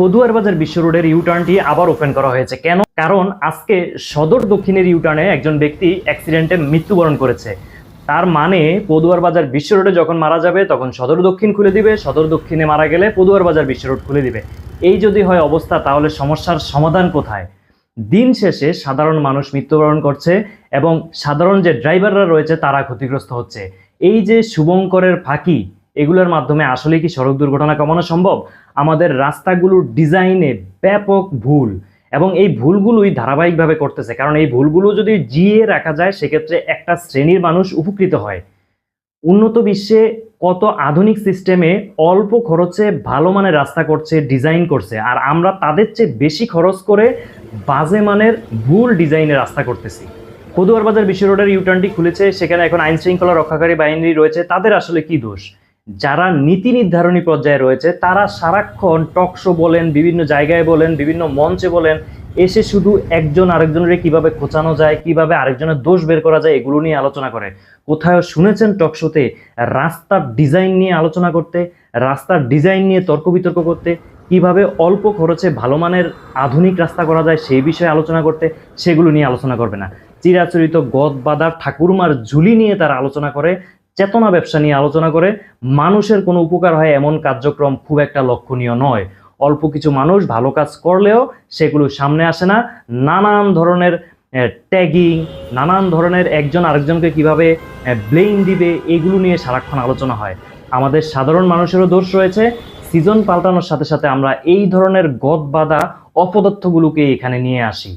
পদুয়ার বাজার বিশ্ব রোডের ইউটার্নটি আবার ওপেন করা হয়েছে। কেন? কারণ আজকে সদর দক্ষিণের ইউটার্নে একজন ব্যক্তি অ্যাক্সিডেন্টে মৃত্যুবরণ করেছে। তার মানে পদুয়ার বাজার বিশ্ব রোডে যখন মারা যাবে, তখন সদর দক্ষিণ খুলে দিবে। সদর দক্ষিণে মারা গেলে পদুয়ার বাজার বিশ্ব রোড খুলে দিবে। এই যদি হয় অবস্থা, তাহলে সমস্যার সমাধান কোথায়? দিন শেষে সাধারণ মানুষ মৃত্যুবরণ করছে এবং সাধারণ যে ড্রাইভাররা রয়েছে, তারা ক্ষতিগ্রস্ত হচ্ছে। এই যে শুভঙ্করের ফাঁকি এগুলোর মাধ্যমে আসলে কি সড়ক দুর্ঘটনা কমানো সম্ভব? আমাদের রাস্তাগুলোর ডিজাইনে ব্যাপক ভুল এবং এই ভুলগুলোই ধারাবাহিকভাবে করতেছে। কারণ এই ভুলগুলো যদি জিয়ে রাখা যায়, সেক্ষেত্রে একটা শ্রেণির মানুষ উপকৃত হয়। উন্নত বিশ্বে কত আধুনিক সিস্টেমে অল্প খরচে ভালো মানের রাস্তা করছে ডিজাইন করছে, আর আমরা তাদের চেয়ে বেশি খরচ করে বাজে মানের ভুল ডিজাইনে রাস্তা করতেছি। পদুয়ার বাজার বিশ্ব রোডের ইউটার্নটি খুলেছে, সেখানে এখন আইন শৃঙ্খলা রক্ষাকারী বাহিনী রয়েছে, তাদের আসলে কি দোষ? যারা নীতি নির্ধারণী পর্যায়ে রয়েছে, তারা সারাক্ষণ টকশো বলেন, বিভিন্ন জায়গায় বলেন, বিভিন্ন মঞ্চে বলেন, এসে শুধু একজন আরেকজনের কীভাবে খোঁচানো যায়, কীভাবে আরেকজনের দোষ বের করা যায়, এগুলো নিয়ে আলোচনা করে। কোথাও শুনেছেন টকশোতে রাস্তার ডিজাইন নিয়ে আলোচনা করতে, রাস্তার ডিজাইন নিয়ে তর্ক বিতর্ক করতে, কীভাবে অল্প খরচে ভালো মানের আধুনিক রাস্তা করা যায় সেই বিষয়ে আলোচনা করতে, সেগুলো নিয়ে আলোচনা করবে না। চিরাচরিত গদ বাদা ঠাকুরমার ঝুলি নিয়ে তারা আলোচনা করে চেতনা ব্যবসা নিয়ে আলোচনা করে মানুষের কোনো উপকার হয় এমন কার্যক্রম খুব একটা লক্ষণীয় নয়। অল্প কিছু মানুষ ভালো কাজ করলেও সেগুলো সামনে আসে না। নানান ধরনের ট্যাগিং নানান ধরনের একজন আরেকজনকে কীভাবে ব্লেম দিবে এগুলো নিয়ে সারাক্ষণ আলোচনা হয়। আমাদের সাধারণ মানুষেরও দোষ রয়েছে। সিজন পাল্টানোর সাথে সাথে আমরা এই ধরনের গদ বাঁধা অপদার্থগুলোকে এখানে নিয়ে আসি।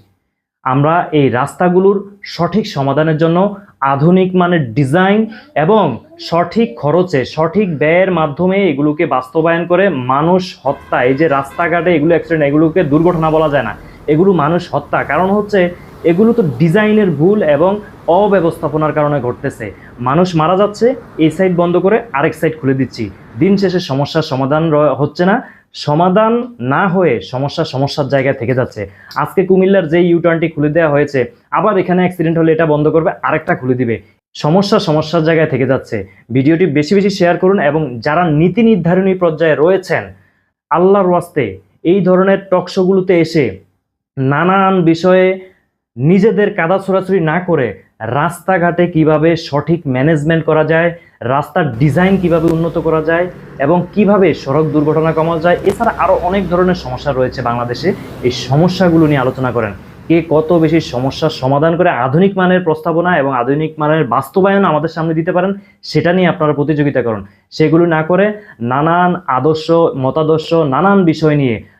আমরা এই রাস্তাগুলোর সঠিক সমাধানের জন্য আধুনিক মানের ডিজাইন এবং সঠিক খরচে, সঠিক ব্যয়ের মাধ্যমে এগুলোকে বাস্তবায়ন করে মানুষ হত্যা, এই যে রাস্তাঘাটে এগুলো অ্যাক্সিডেন্ট এগুলোকে দুর্ঘটনা বলা যায় না, এগুলো মানুষ হত্যা। কারণ হচ্ছে এগুলো তো ডিজাইনের ভুল এবং অব্যবস্থাপনার কারণে ঘটতেছে। মানুষ মারা যাচ্ছে, এই সাইড বন্ধ করে আরেক সাইড খুলে দিচ্ছি। দিন শেষে সমস্যার সমাধান হচ্ছে না সমাধান না হয়ে সমস্যা সমস্যার জায়গায় থেকে যাচ্ছে। আজকে কুমিল্লার যে ইউটার্নটি খুলে দেওয়া হয়েছে, আবার এখানে অ্যাক্সিডেন্ট হলে এটা বন্ধ করবে, আরেকটা খুলে দিবে। সমস্যা সমস্যার জায়গায় থেকে যাচ্ছে। ভিডিওটি বেশি বেশি শেয়ার করুন এবং যারা নীতি নির্ধারণী পর্যায়ে রয়েছেন, আল্লাহর ওয়াস্তে এই ধরনের টকশোগুলোতে এসে নানান বিষয়ে নিজেদের কাদা ছোড়াছুড়ি না করে রাস্তাঘাটে কীভাবে সঠিক ম্যানেজমেন্ট করা যায়, রাস্তার ডিজাইন কীভাবে উন্নত করা যায় এবং কীভাবে সড়ক দুর্ঘটনা কমানো যায়, এছাড়া আরও অনেক ধরনের সমস্যা রয়েছে বাংলাদেশে। এই সমস্যাগুলো নিয়ে আলোচনা করেন। কে কত বেশি সমস্যার সমাধান করে আধুনিক মানের প্রস্তাবনা এবং আধুনিক মানের বাস্তবায়ন আমাদের সামনে দিতে পারেন, সেটা নিয়ে আপনারা প্রতিযোগিতা করুন। সেগুলো না করে নানান আদর্শ, মতাদর্শ, নানান বিষয় নিয়ে